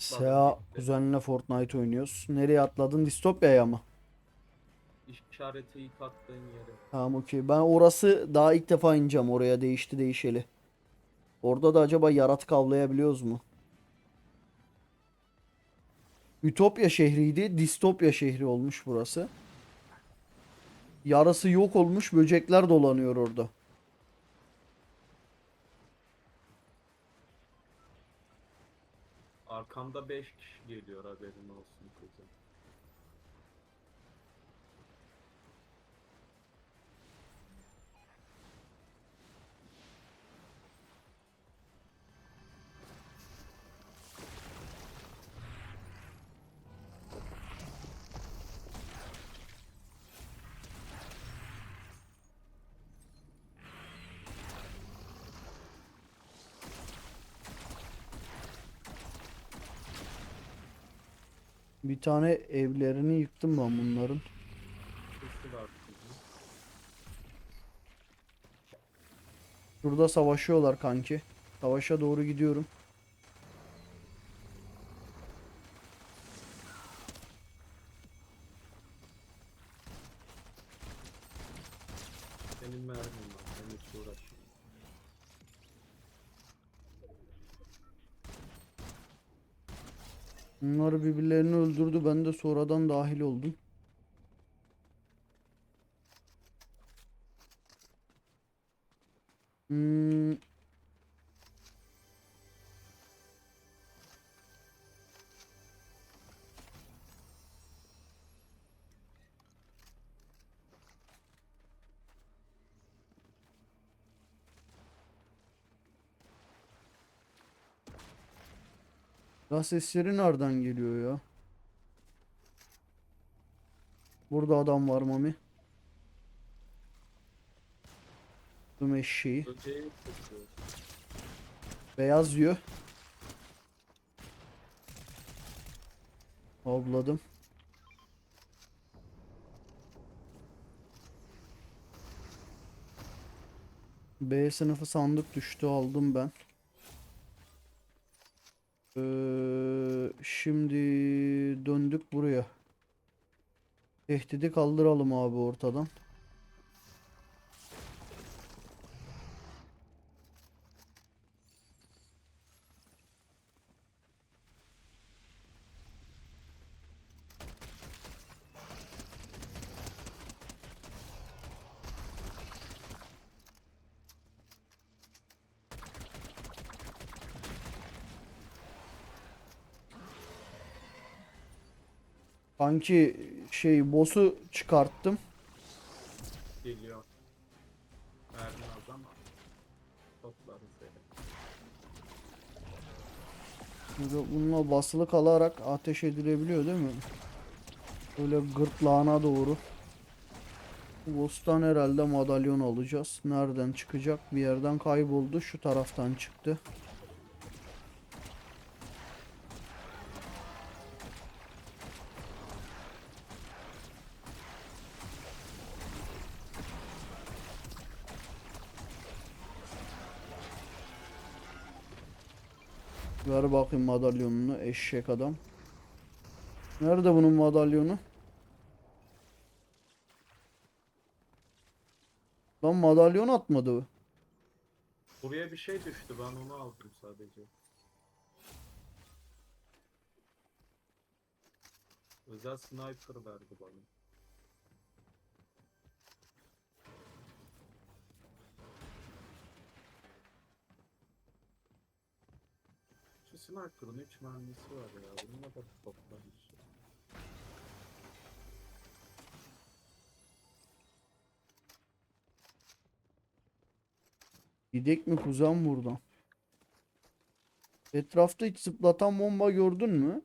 Sea kuzenle Fortnite oynuyoruz. Nereye atladın? Distopya'ya mı? İşareti ilk attığın yere. Tamam okey. Ben orası daha ilk defa ineceğim. Oraya değişti değişeli. Orada da acaba yaratık avlayabiliyoruz mu? Ütopya şehriydi. Distopya şehri olmuş burası. Yarası yok olmuş. Böcekler dolanıyor orada. Arkamda 5 kişi geliyor haberin olsun kızım. Bir tane evlerini yıktım ben bunların. Şurada savaşıyorlar kanki. Savaşa doğru gidiyorum. Senin mermin var. Sen hiç uğraşma. Bunlar birbirlerini öldürdü. Ben de sonradan dahil oldum. Hmm, Ya sesleri nereden geliyor ya? Burada adam var Mami. Tüm eşeği. Beyaz yiyor. Avladım. B sınıfı sandık düştü aldım ben. Ee, şimdi döndük buraya. Tehdidi kaldıralım abi ortadan. Kanki şey boss'u çıkarttım. Geliyor. Mermi az ama. Toplarız. Böyle bununla basılı kalarak ateş edilebiliyor değil mi? Böyle gırtlağına doğru. Boss'tan herhalde madalyon alacağız. Nereden çıkacak? Bir yerden kayboldu. Şu taraftan çıktı. Bakayım madalyonunu eşek adam. Nerede bunun madalyonu? Lan madalyon atmadı. bu. Buraya bir şey düştü ben onu aldım sadece. Özel sniper verdi bana. Şu sniper'ın 3 mermisi var ya. Bununla da toplamış. Gidek mi kuzen buradan? Etrafta hiç zıplatan bomba gördün mü?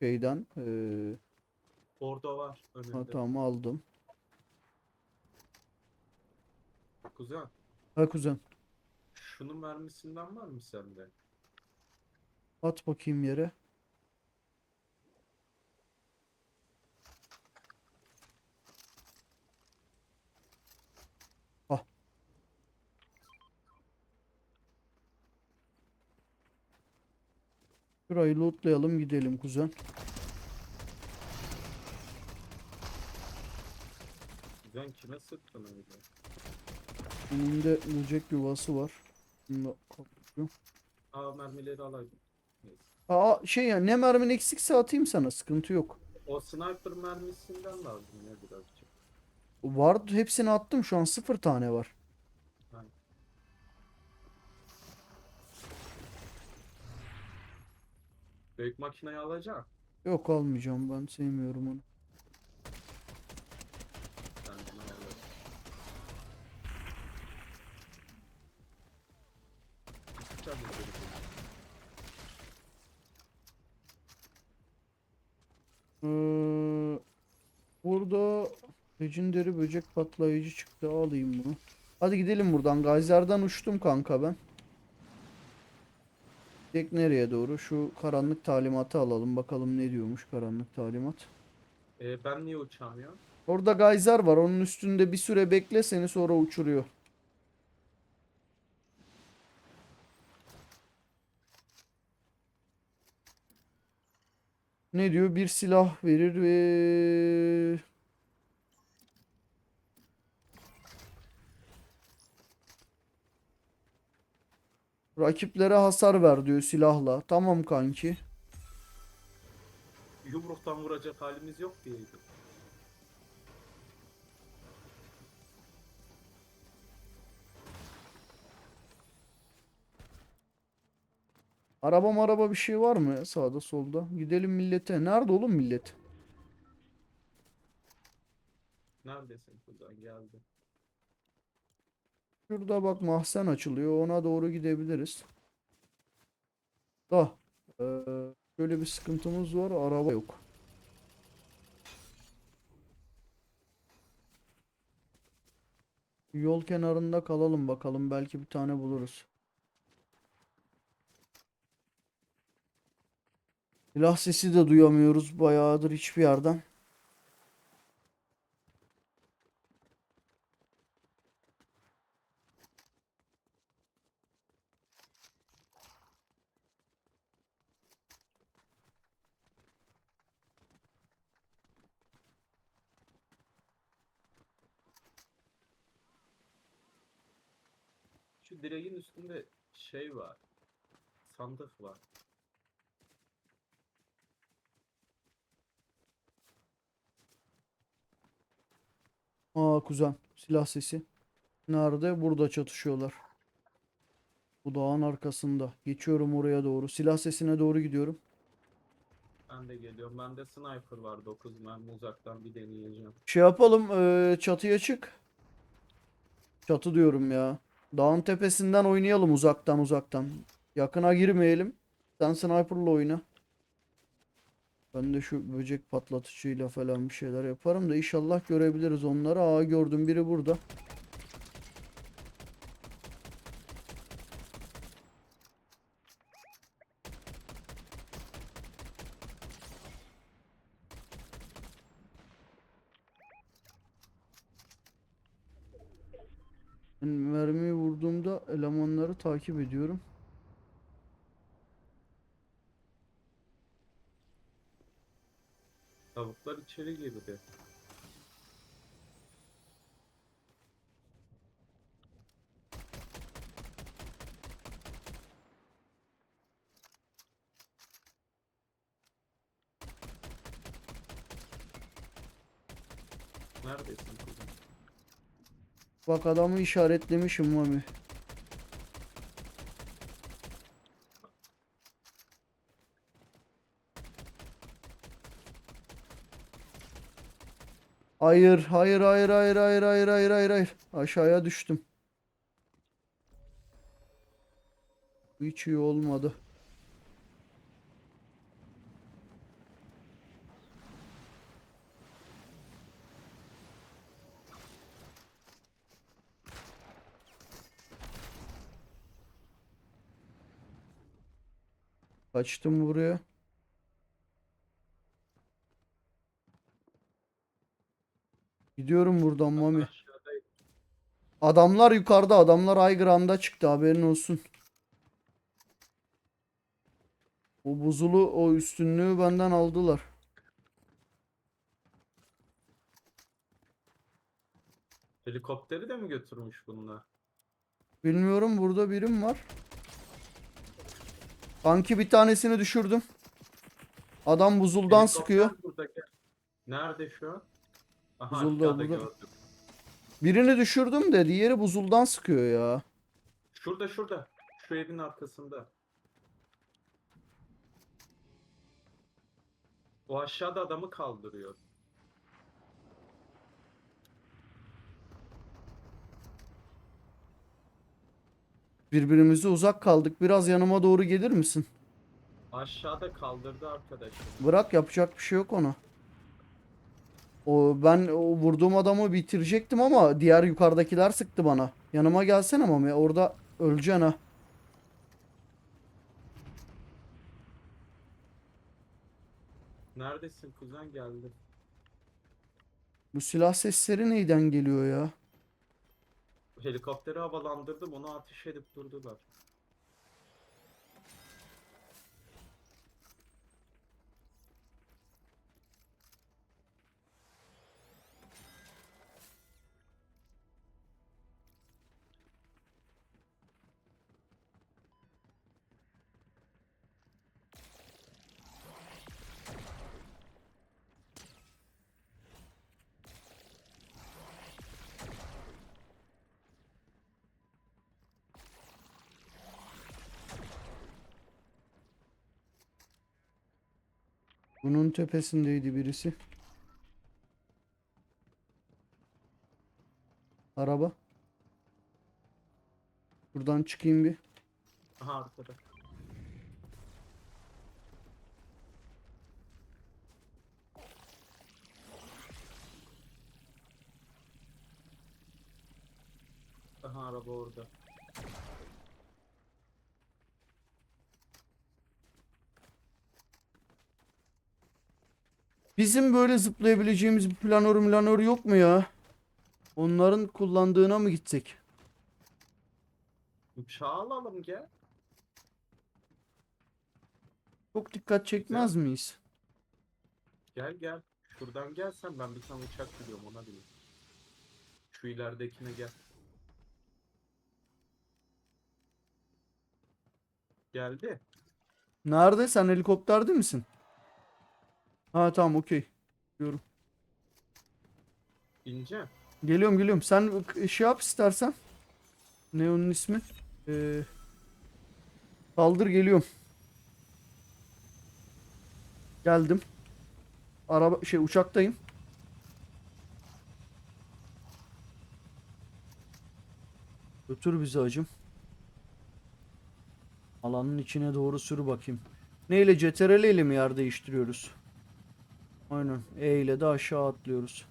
Şeyden. Eee Orada var önünde. ha, tamam aldım. Kuzen. Ha kuzen. Şunun mermisinden var mı sende? At bakayım yere. Şurayı lootlayalım gidelim kuzen. Sen kime sıktın öyle? Önünde böcek yuvası var. Bunu da. Aa mermileri alayım. Aa şey ya ne mermin eksikse atayım sana sıkıntı yok. O sniper mermisinden lazım ya birazcık. Var hepsini attım şu an sıfır tane var. Büyük makineyi alacak. Yok almayacağım ben sevmiyorum onu. Ben bunu alırım. Çabuk yürü. Ee, burada legendary böcek patlayıcı çıktı alayım bunu. Hadi gidelim buradan. Gayzer'den uçtum kanka ben. Tek nereye doğru? Şu karanlık talimatı alalım. Bakalım ne diyormuş karanlık talimat. Ee, ben niye uçamıyorum? Orada gayzer var. Onun üstünde bir süre bekle seni sonra uçuruyor. Ne diyor? Bir silah verir ve rakiplere hasar ver diyor silahla. Tamam kanki. Yumruktan vuracak halimiz yok diyeydi. Araba maraba bir şey var mı sağda solda? Gidelim millete. Nerede oğlum millet? Neredesin buradan geldi. Şurada bak mahzen açılıyor. Ona doğru gidebiliriz. Da. eee, şöyle bir sıkıntımız var. Araba yok. Yol kenarında kalalım bakalım. Belki bir tane buluruz. Silah sesi de duyamıyoruz bayağıdır hiçbir yerden. Şu direğin üstünde şey var. Sandık var. Aa kuzen silah sesi. Nerede? Burada çatışıyorlar. Bu dağın arkasında. Geçiyorum oraya doğru. Silah sesine doğru gidiyorum. Ben de geliyorum. Bende sniper var 9 mermi uzaktan bir deneyeceğim. Şey yapalım. çatıya çık. Çatı diyorum ya. Dağın tepesinden oynayalım uzaktan uzaktan. Yakına girmeyelim. Sen sniper'la oyna. Ben de şu böcek patlatıcıyla falan bir şeyler yaparım da inşallah görebiliriz onları. Aa gördüm biri burada. Takip ediyorum. Tavuklar içeri girdi. Neredesin kuzum? Bak adamı işaretlemişim Mami. Hayır, hayır, hayır, hayır, hayır, hayır, hayır, hayır, hayır. Aşağıya düştüm. Hiç iyi olmadı. Kaçtım buraya. Gidiyorum buradan Mami. Adamlar yukarıda. Adamlar ground'a çıktı. Haberin olsun. O buzulu o üstünlüğü benden aldılar. Helikopteri de mi götürmüş bunlar? Bilmiyorum burada birim var. Kanki bir tanesini düşürdüm. Adam buzuldan Helikopter sıkıyor. burada, gel. Nerede şu an? Aha Buzulda, burada. Birini düşürdüm de diğeri buzuldan sıkıyor ya. Şurada şurada. Şu evin arkasında. O aşağıda adamı kaldırıyor. Birbirimize uzak kaldık. Biraz yanıma doğru gelir misin? Aşağıda kaldırdı arkadaşım. Bırak yapacak bir şey yok ona. O ben o vurduğum adamı bitirecektim ama diğer yukarıdakiler sıktı bana. Yanıma gelsene Mami orada öleceksin ha. Neredesin kuzen geldi. Bu silah sesleri neyden geliyor ya? Helikopteri havalandırdım onu ateş edip durdular. Bunun tepesindeydi birisi. Araba. Buradan çıkayım bir. Aha arkada. Aha araba orada. Bizim böyle zıplayabileceğimiz bir planör planör yok mu ya? Onların kullandığına mı gitsek? Uçağı alalım gel. Çok dikkat çekmez miyiz? Gel gel. Şuradan gelsen ben bir tane uçak biliyorum ona bineyim. Şu ileridekine gel. Geldi. Nerede? Sen helikopterde misin? Ha tamam okey. Diyorum. İnce. Geliyorum geliyorum. Sen şey yap istersen. Ne onun ismi? Ee, kaldır geliyorum. Geldim. Araba şey uçaktayım. Götür bizi hacım. Alanın içine doğru sür bakayım. Neyle CTRL ile mi yer değiştiriyoruz? Aynen. E ile de aşağı atlıyoruz.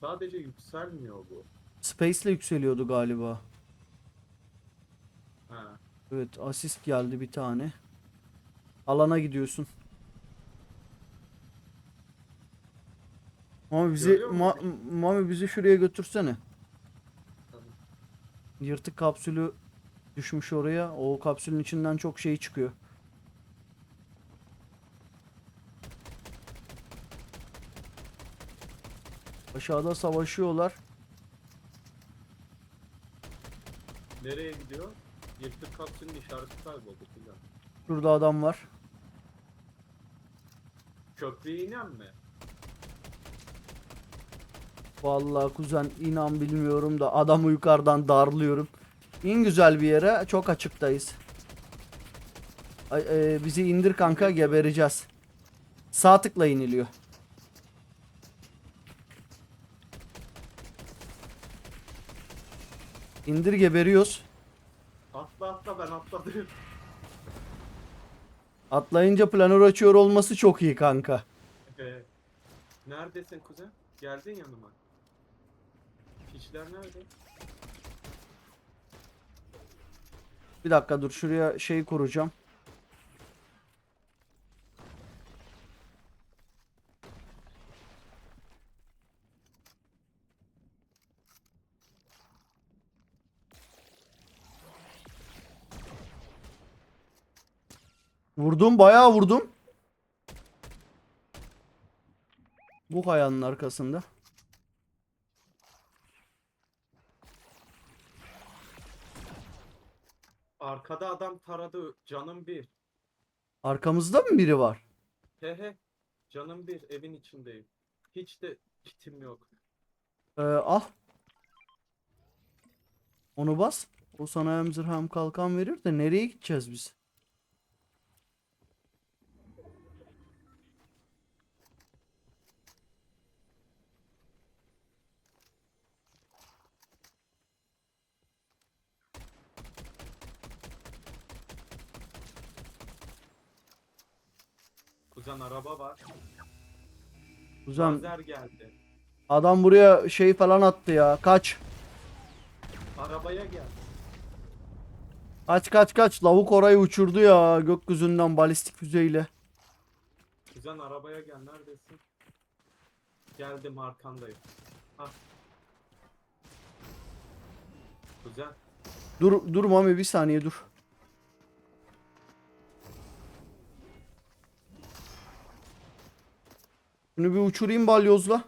Sadece yükselmiyor bu. Space ile yükseliyordu galiba. Ha. Evet asist geldi bir tane. Alana gidiyorsun. Mami bizi Ma-? Mami bizi şuraya götürsene. Yırtık kapsülü düşmüş oraya. O kapsülün içinden çok şey çıkıyor. Aşağıda savaşıyorlar. Nereye gidiyor? Yırtık kapsülün işareti kayboldu filan. Şurada adam var. Köprüye inen mi? Vallahi kuzen inan bilmiyorum da adamı yukarıdan darlıyorum. İn güzel bir yere. Çok açıktayız. Ay, e, bizi indir kanka gebereceğiz. Sağ tıkla iniliyor. İndir geberiyoruz. Atla atla ben atladım. Atlayınca planör açıyor olması çok iyi kanka. Ee, Neredesin kuzen? Geldin yanıma. İşler nerede? Bir dakika dur şuraya şeyi kuracağım. Vurdum bayağı vurdum. Bu kayanın arkasında. Arkada adam taradı. Canım bir. Arkamızda mı biri var? He he. Canım bir. Evin içindeyim. Hiç de kitim yok. Ee, al. Onu bas. O sana hem zırh hem kalkan verir de nereye gideceğiz biz? Kuzen araba var. Kuzen Lazer geldi. adam buraya şey falan attı ya. Kaç. Arabaya gel. Kaç kaç kaç. Lavuk orayı uçurdu ya gökyüzünden balistik füzeyle. Kuzen arabaya gel. Neredesin? Geldim arkandayım. Ha. Kuzen. Dur dur Mami bir saniye dur. Bunu bir uçurayım balyozla.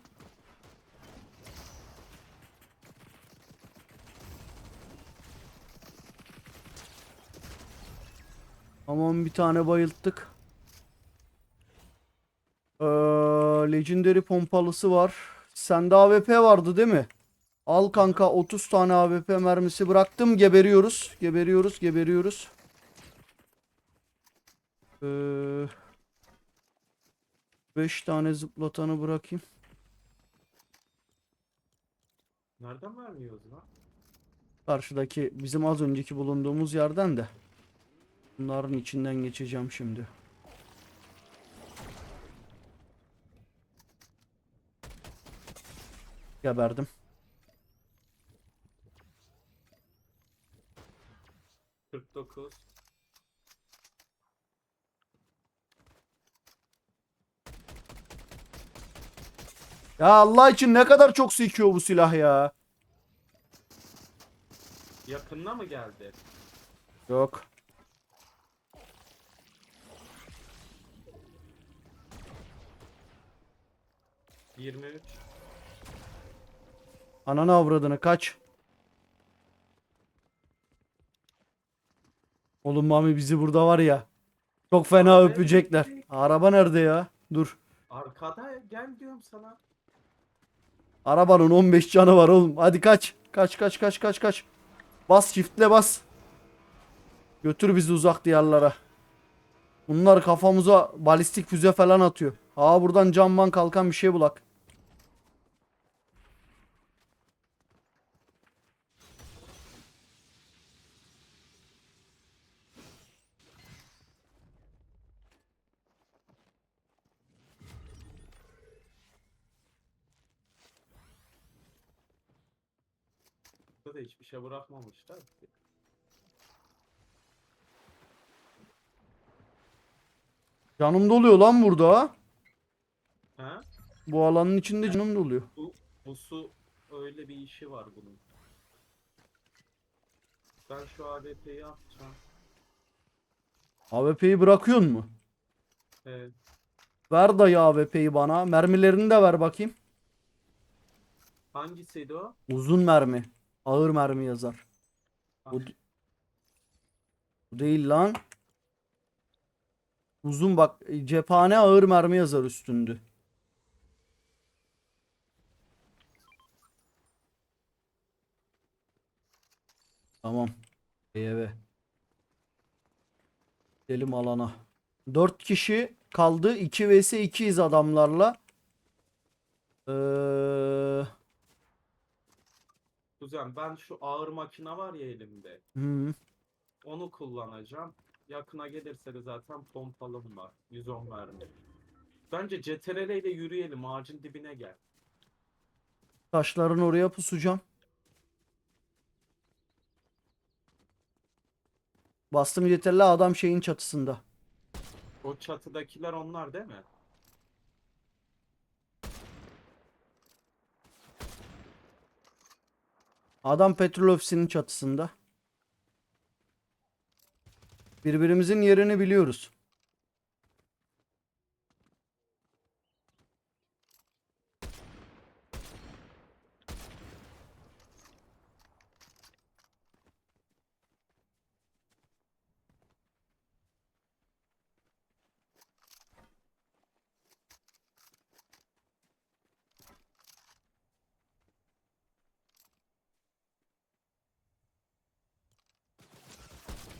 Tamam bir tane bayılttık. Ee, Legendary pompalısı var. Sende AWP vardı değil mi? Al kanka 30 tane AWP mermisi bıraktım. Geberiyoruz. Geberiyoruz. Geberiyoruz. Ee, 5 tane zıplatanı bırakayım. Nereden vermiyoruz lan? Karşıdaki bizim az önceki bulunduğumuz yerden de. Bunların içinden geçeceğim şimdi. Geberdim. Kırk dokuz. Ya Allah için ne kadar çok sekiyor bu silah ya. Yakınına mı geldi? Yok. Yirmi üç. Ananı avradını kaç. Oğlum Mami bizi burada var ya. Çok fena Abi. öpecekler. Araba nerede ya? Dur. Arkada gel diyorum sana. Arabanın 15 canı var oğlum. Hadi kaç. Kaç kaç kaç kaç kaç. Bas çiftle bas. Götür bizi uzak diyarlara. Bunlar kafamıza balistik füze falan atıyor. Aa buradan camman kalkan bir şey bulak. Da hiçbir şey bırakmamışlar. Canım doluyor lan burada. He? Bu alanın içinde canım doluyor. Bu, bu su öyle bir işi var bunun. Ben şu AWP'yi atacağım. AWP'yi bırakıyorsun mu? Evet. Ver dayı AWP'yi bana. Mermilerini de ver bakayım. Hangisiydi o? Uzun mermi. Ağır mermi yazar. Bu, Ah, bu değil lan. Uzun bak cephane ağır mermi yazar üstünde. Tamam. Eve. Gidelim alana. 4 kişi kaldı. 2 vs 2'yiz adamlarla. Ee, Kuzen ben şu ağır makine var ya elimde. hı. Onu kullanacağım. Yakına gelirse de zaten pompalım var. 110 mermi. Bence CTRL ile yürüyelim. Ağacın dibine gel. Taşların oraya pusacağım. Bastım yeterli adam şeyin çatısında. O çatıdakiler onlar değil mi? Adam petrol ofisinin çatısında. Birbirimizin yerini biliyoruz.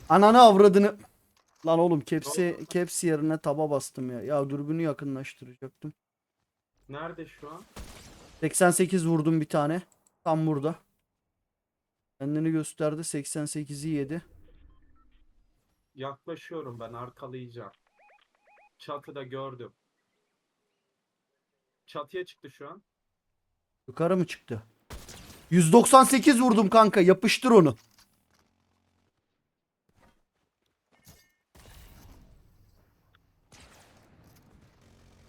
Ananı avradını. Lan oğlum kepsi kepsi yerine taba bastım ya. Ya dürbünü yakınlaştıracaktım. Nerede şu an? 88 vurdum bir tane. Tam burada. Kendini gösterdi. 88'i yedi. Yaklaşıyorum ben arkalayacağım. Çatıda gördüm. Çatıya çıktı şu an. Yukarı mı çıktı? 198 vurdum kanka. Yapıştır onu.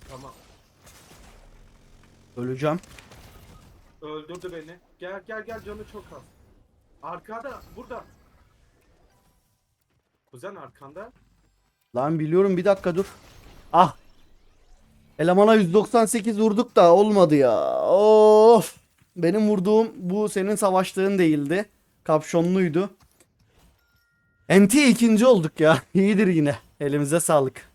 Tamam. Öleceğim. Öldürdü beni. Gel gel gel canı çok az. Arkada burada. Kuzen arkanda. Lan biliyorum bir dakika dur. Ah. Elemana 198 vurduk da olmadı ya. Of. Benim vurduğum bu senin savaştığın değildi. Kapşonluydu. NT ikinci olduk ya. İyidir yine. Elimize sağlık.